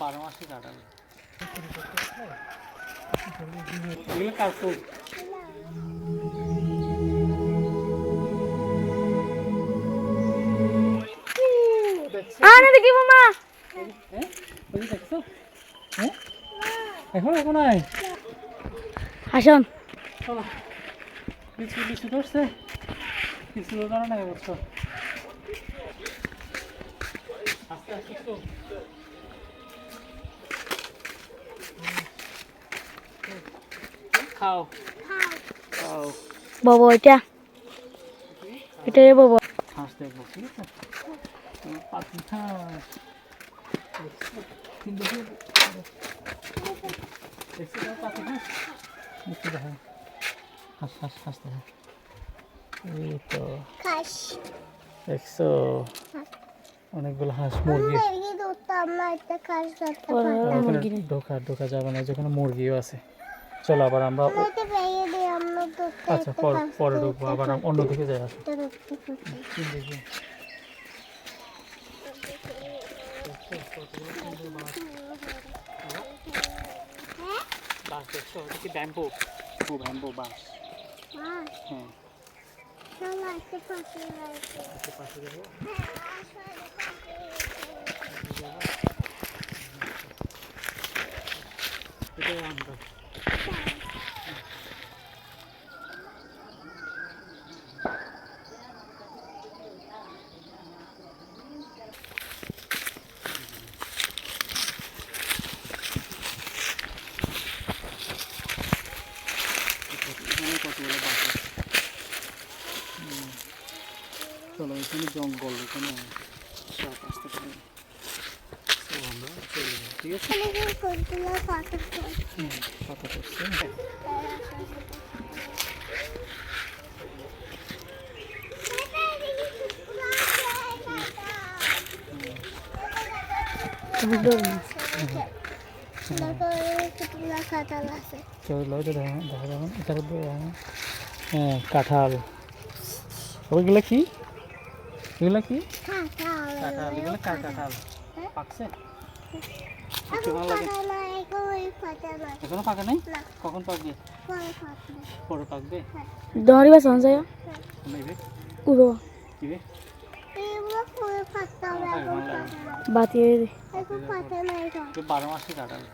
বারো মাসে কাটাবে এগুলো দেখি মামা হ্যাঁ হ্যাঁ এখন এখন আয় আসুন কিছু কিছু ধরছে কিছু ধরে খাও। খাও। বাবা এটা। এটাই বাবা। দেখব ঠিক আছে? পাখি হাঁস কিন্তু দেখছি তো পাখি হাঁস দেখছি দেখো হাঁস হাঁস হাঁস এই তো। দেখছ? অনেকগুলো হাঁস মুরগি। ঢোকা ঢোকা যাবে না যেখানে মুরগিও আছে। চলো আবার আমরা আচ্ছা পর পরে ঢুকবো আবার অন্যদিকে যাই আসো। বাস দেখছ? ওটা কি ব্যাম্বো? বাস। হ্যাঁ। পাশে যাব? এটাই আছে হুম। চলো এখানে জঙ্গল এখানে সাপ আসতে পারে ঠিক আছে। কথা করছে হ্যাঁ কাঁঠাল। ওইগুলো কি? এগুলো কি? কাঁঠাল। এগুলো কাঁঠাল? পাকছে? একটু ভালো লাগে। এখনও পাকা নেই। কখন পাকবে? পরে পাকবে। দহরি বা সঞ্জ যায় নেবে? উড়ো কিবে দে। বারো মাসে কাটাবে।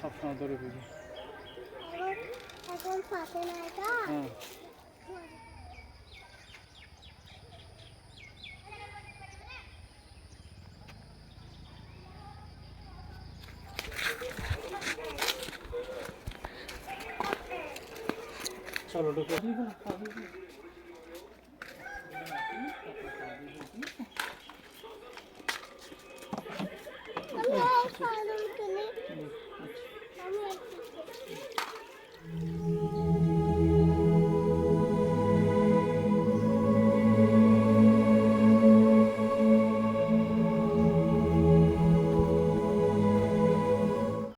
সবসময় ধরে বুঝি। ਚਲੋ ਡੋਕੋ ਜੀ ਹੁਣ ਖਾ ਲਈ ਅੰਮਾ ਖਾ ਲਓ